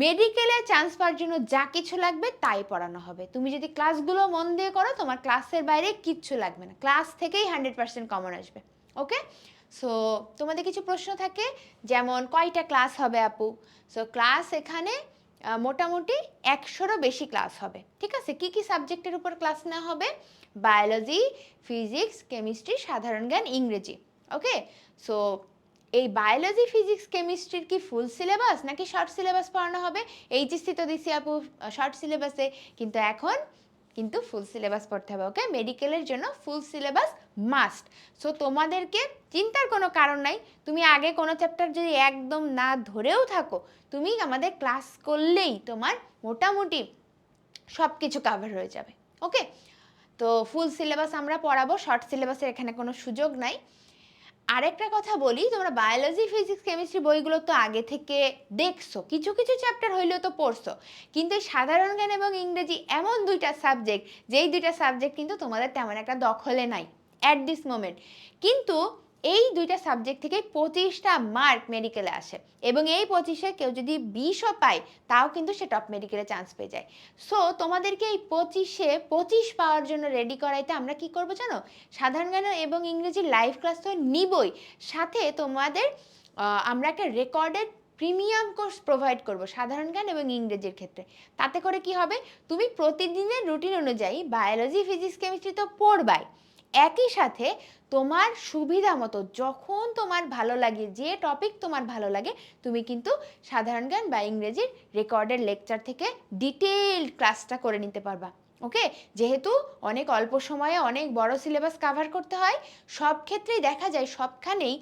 মেডিকেলে চান্স পাওয়ার জন্য যা কিছু লাগবে তাই পড়ানো হবে। তুমি যদি ক্লাসগুলো মন দিয়ে করো, তোমার ক্লাসের বাইরে কিচ্ছু লাগবে না। ক্লাস থেকেই হান্ড্রেড পার্সেন্ট কমন আসবে। ওকে সো তোমাদের কিছু প্রশ্ন থাকে? যেমন, কয়টা ক্লাস হবে আপু? সো ক্লাস এখানে মোটামুটি একশোরও বেশি ক্লাস হবে। ঠিক আছে? কি কি সাবজেক্টের উপর ক্লাস নেওয়া হবে? বায়োলজি ফিজিক্স কেমিস্ট্রি সাধারণ জ্ঞান, ইংরেজি। ওকে সো এই বায়োলজি ফিজিক্স কেমিস্ট্রির কি ফুল সিলেবাস নাকি শর্ট সিলেবাস পড়ানো হবে? এইচএসসি তো দিছি আপু শর্ট সিলেবাসে কিন্তু এখন কিন্তু ফুল সিলেবাস পড়তে হবে ওকে মেডিকেলের জন্য ফুল সিলেবাস মাস্ট সো তোমাদেরকে চিন্তার কোনো কারণ নাই। তুমি আগে কোনো চ্যাপ্টার যদি একদম না ধরেও থাকো, তুমি আমাদের ক্লাস করলেই তোমার মোটামুটি সব কিছু কাভার হয়ে যাবে ওকে তো ফুল সিলেবাস আমরা পড়াবো শর্ট সিলেবাসের এখানে কোনো সুযোগ নাই। আরেকটা কথা বলি, তোমরা বায়োলজি ফিজিক্স কেমিস্ট্রি বইগুলো তো আগে থেকে দেখছ, কিছু কিছু চ্যাপ্টার হইলেও তো পড়ছো। কিন্তু সাধারণ জ্ঞান এবং ইংরেজি এমন দুইটা সাবজেক্ট যেই দুইটা সাবজেক্ট কিন্তু তোমাদের তেমন একটা দখলে নাই অ্যাট দিস মোমেন্ট কিন্তু এই দুইটা সাবজেক্ট থেকে পঁচিশটা মার্ক মেডিকেলে আসে। এবং এই পঁচিশে কেউ যদি বিশও পায়, তাও কিন্তু সে টপ মেডিকেলে চান্স পেয়ে যায়। সো তোমাদেরকে এই পঁচিশে পঁচিশ পাওয়ার জন্য রেডি করাইতে আমরা কি করব জানো? সাধারণ জ্ঞান এবং ইংরেজি লাইভ ক্লাস তো নিবই। সাথে তোমাদের আমরা একটা রেকর্ডেড প্রিমিয়াম কোর্স প্রোভাইড করব সাধারণ জ্ঞান এবং ইংরেজির ক্ষেত্রে। তাতে করে কি হবে? তুমি প্রতিদিনের রুটিন অনুযায়ী বায়োলজি ফিজিক্স কেমিস্ট্রি তো পড়বাই। একই সাথে তোমার সুবিধা মতো যখন তোমার ভালো লাগে, যে টপিক তোমার ভালো লাগে, তুমি কিন্তু সাধারণ জ্ঞান বা ইংরেজির রেকর্ডেড লেকচার থেকে ডিটেইলড ক্লাসটা করে নিতে পারবা ওকে যেহেতু অনেক অল্প সময়ে অনেক বড় সিলেবাস কাভার করতে হয়, সব ক্ষেত্রেই দেখা যায় সবখানেই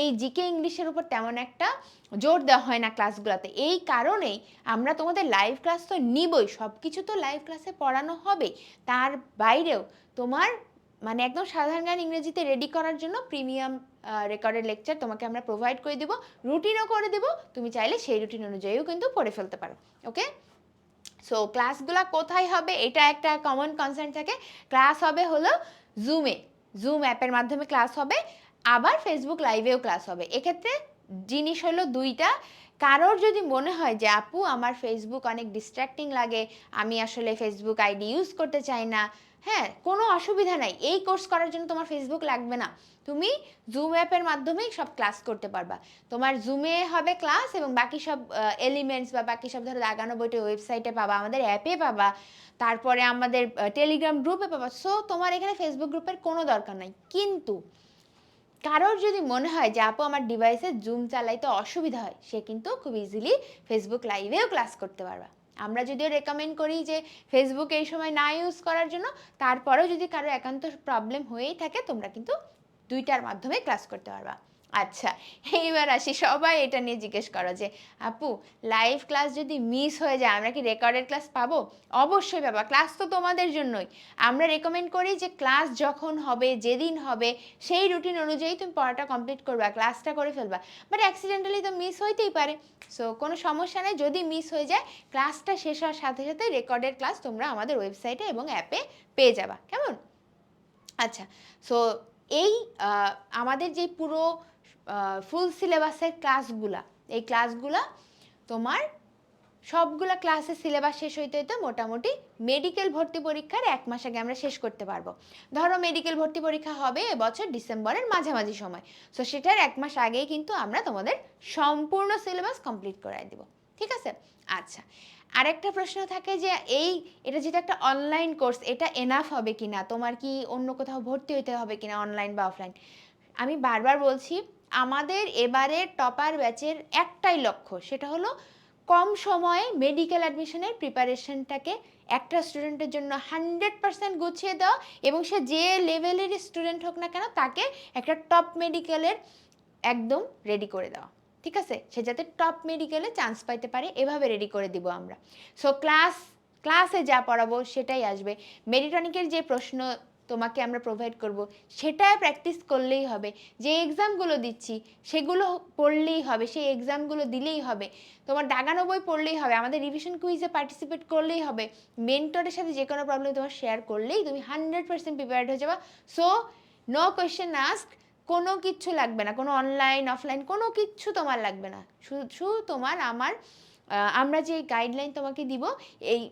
এই জিকে ইংলিশের উপর তেমন একটা জোর দেওয়া হয় না ক্লাসগুলোতে এই কারণেই আমরা তোমাদের লাইভ ক্লাস তো নিবই সব কিছু তো লাইভ ক্লাসে পড়ানো হবে। তার বাইরেও তোমার মানে একদম সাধারণ জ্ঞান ইংরেজিতে রেডি করার জন্য প্রিমিয়াম রেকর্ডের লেকচার তোমাকে আমরা প্রোভাইড করে দেবো। রুটিনও করে দেবো। তুমি চাইলে সেই রুটিন অনুযায়ীও কিন্তু পড়ে ফেলতে পারো ওকে সো ক্লাসগুলো কোথায় হবে? এটা একটা কমন কনসার্ন থাকে। ক্লাস হবে হলো জুমে জুম অ্যাপের মাধ্যমে ক্লাস হবে। আবার ফেসবুক লাইভেও ক্লাস হবে। এক্ষেত্রে জিনিস হলো দুইটা। কারোর যদি মনে হয় যে, আপু, আমার ফেসবুক অনেক ডিস্ট্র্যাক্টিং লাগে, আমি আসলে ফেসবুক আইডি ইউজ করতে চাই না। হ্যাঁ কোনো অসুবিধা নাই। এই কোর্স করার জন্য তোমার ফেসবুক লাগবে না। তুমি জুম অ্যাপের মাধ্যমেই সব ক্লাস করতে পারবা। তোমার জুমে হবে ক্লাস এবং বাকি সব এলিমেন্টস বা বাকি সব ধরো আগানো বইটা ওয়েবসাইটে পাবা, আমাদের অ্যাপে পাবা। তারপরে আমাদের টেলিগ্রাম গ্রুপে পাবা। সো তোমার এখানে ফেসবুক গ্রুপের কোনো দরকার নাই। কিন্তু কারোর যদি মনে হয় যে, আপু, আমার ডিভাইসে জুম চালাইতে অসুবিধা হয়, সে কিন্তু খুব ইজিলি ফেসবুক লাইভেও ক্লাস করতে পারবা। আমরা যদিও রেকমেন্ড করি যে ফেসবুক এই সময় না ইউজ করার জন্য, তারপরেও যদি কারও একান্ত প্রবলেম হয়েই থাকে, তোমরা কিন্তু দুইটার মাধ্যমে ক্লাস করতে পারবা। আচ্ছা এইবার আসি। সবাই এটা নিয়ে জিজ্ঞেস করো যে, আপু লাইভ ক্লাস যদি মিস হয়ে যায়, আমরা কি রেকর্ডেড ক্লাস পাবো? অবশ্যই পাবা। ক্লাস তো তোমাদের জন্যই। আমরা রেকমেন্ড করি যে ক্লাস যখন হবে, যেদিন হবে, সেই রুটিন অনুযায়ী তুমি পড়াটা কমপ্লিট করবা ক্লাসটা করে ফেলবা। বাট অ্যাক্সিডেন্টালি তো মিস হইতেই পারে। সো কোনো সমস্যা নেই। যদি মিস হয়ে যায় ক্লাসটা শেষ হওয়ার সাথে সাথে রেকর্ডেড ক্লাস তোমরা আমাদের ওয়েবসাইটে এবং অ্যাপে পেয়ে যাবা। কেমন? আচ্ছা সো এই আমাদের যে পুরো ফুল সিলেবাসের ক্লাসগুলা এই ক্লাসগুলা তোমার সবগুলা ক্লাসের সিলেবাস শেষ হইতে হইতে মোটামুটি মেডিকেল ভর্তি পরীক্ষার এক মাস আগে আমরা শেষ করতে পারব। ধরো মেডিকেল ভর্তি পরীক্ষা হবে এবছর ডিসেম্বরের মাঝামাঝি সময়। সো সেটার এক মাস আগেই কিন্তু আমরা তোমাদের সম্পূর্ণ সিলেবাস কমপ্লিট করাই দিব। ঠিক আছে? আচ্ছা আরেকটা প্রশ্ন থাকে যে এই, এটা যেটা একটা অনলাইন কোর্স এটা এনাফ হবে কি না তোমার কি অন্য কোথাও ভর্তি হইতে হবে কিনা অনলাইন বা অফলাইন আমি বারবার বলছি আমাদের এবারের টপার ব্যাচের একটাই লক্ষ্য, সেটা হলো কম সময়ে মেডিকেল অ্যাডমিশনের প্রিপারেশনটাকে একটা স্টুডেন্টের জন্য হান্ড্রেড পার্সেন্ট গুছিয়ে দেওয়া এবং সে যে লেভেলের স্টুডেন্ট হোক না কেন, তাকে একটা টপ মেডিকেলের একদম রেডি করে দেওয়া। ঠিক আছে? সে যাতে টপ মেডিকেলে চান্স পাইতে পারে, এভাবে রেডি করে দিব আমরা। সো ক্লাস ক্লাসে যা পড়াবো সেটাই আসবে। মেরিটনিকের যে প্রশ্ন তোমাকে আমরা প্রোভাইড করব, সেটা প্র্যাকটিস করলেই হবে। যে এক্সামগুলো দিচ্ছি, সেগুলো পড়লেই হবে, সেই এক্সামগুলো দিলেই হবে। তোমার দাগানো বই পড়লেই হবে, আমাদের রিভিশন কুইজে পার্টিসিপেট করলেই হবে। মেন্টরের সাথে যে কোনো প্রবলেম তোমার শেয়ার করলেই তুমি হান্ড্রেড পার্সেন্ট প্রিপেয়ার্ড হয়ে যাবা। সো নো কোয়েশ্চেন আস্ক কোনো কিচ্ছু লাগবে না, কোনো অনলাইন অফলাইন কোনো কিচ্ছু তোমার লাগবে না। শুধু তোমার আমার আমরা যে গাইডলাইন তোমাকে দিব, এই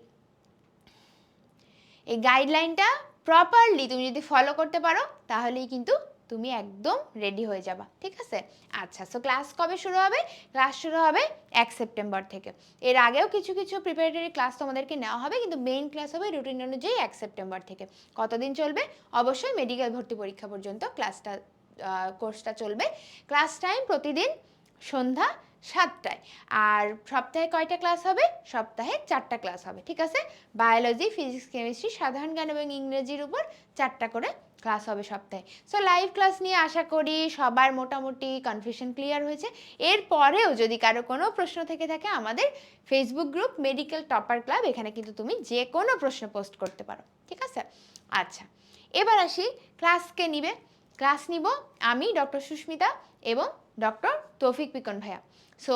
এই গাইডলাইনটা প্রপারলি তুমি যদি ফলো করতে পারো, তাহলেই কিন্তু তুমি একদম রেডি হয়ে যাবা, ঠিক আছে? আচ্ছা সো ক্লাস কবে শুরু হবে? ক্লাস শুরু হবে এক সেপ্টেম্বর থেকে। এর আগেও কিছু কিছু প্রিপারেটরি ক্লাস তোমাদেরকে নেওয়া হবে, কিন্তু মেইন ক্লাস হবে রুটিন অনুযায়ী এক সেপ্টেম্বর থেকে। কতদিন চলবে? অবশ্যই মেডিকেল ভর্তি পরীক্ষা পর্যন্ত ক্লাসটা কোর্সটা চলবে। ক্লাস টাইম প্রতিদিন সন্ধ্যা সাতটায়। আর সপ্তাহে কয়টা ক্লাস হবে? সপ্তাহে চারটা ক্লাস হবে, ঠিক আছে? বায়োলজি ফিজিক্স কেমিস্ট্রি সাধারণ জ্ঞান এবং ইংরেজির উপর চারটা করে ক্লাস হবে সপ্তাহে। সো লাইভ ক্লাস নিয়ে আশা করি সবার মোটামুটি কনফিউশন ক্লিয়ার হয়েছে। এরপরেও যদি কারও কোনো প্রশ্ন থেকে থাকে, আমাদের Facebook group medical topper club এখানে কিন্তু তুমি যে কোনো প্রশ্ন পোস্ট করতে পারো, ঠিক আছে? আচ্ছা এবার আসি ক্লাসকে নিবে। ক্লাস নিব আমি ডক্টর সুস্মিতা এবং ডক্টর তৌফিক পিকন ভাইয়া। সো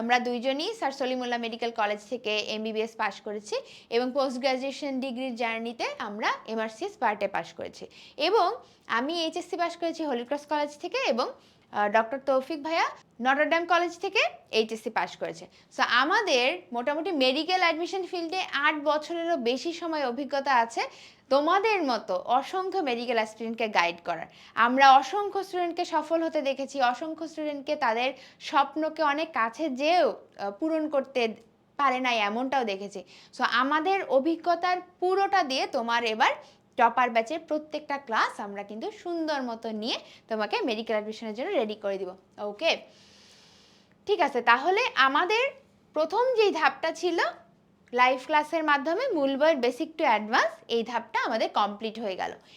আমরা দুইজনই স্যার সলিমুল্লাহ মেডিকেল কলেজ থেকে এমবিবিএস পাশ করেছি এবং পোস্ট গ্রাজুয়েশন ডিগ্রির জার্নিতে আমরা এমআরসিএস পার্টে পাশ করেছি। এবং আমি এইচএসসি পাশ করেছি হলিক্রস কলেজ থেকে এবং ডক্টর তৌফিক ভাইয়া নটরডাম কলেজ থেকে এইচএসসি পাশ করেছে। সো আমাদের মোটামুটি মেডিকেল অ্যাডমিশন ফিল্ডে আট বছরেরও বেশি সময় অভিজ্ঞতা আছে তোমাদের মতো অসংখ্য মেডিকেল অ্যাসপিরেন্টকে গাইড করার। আমরা অসংখ্য স্টুডেন্টকে সফল হতে দেখেছি, অসংখ্য স্টুডেন্টকে তাদের স্বপ্নকে অনেক কাছে যেও পূরণ করতে পারে নাই এমনটাও দেখেছি। সো আমাদের অভিজ্ঞতার পুরোটা দিয়ে তোমার এবার টপার ব্যাচের প্রত্যেকটা ক্লাস আমরা কিন্তু সুন্দর মতো নিয়ে তোমাকে মেডিকেল অ্যাডমিশনের জন্য রেডি করে দিব। ওকে ঠিক আছে, তাহলে আমাদের প্রথম যেই ধাপটা ছিল লাইভ ক্লাসের মাধ্যমে মূল বইয়ের বেসিক টু অ্যাডভান্স এই ধাপটা আমাদের কমপ্লিট হয়ে গেল।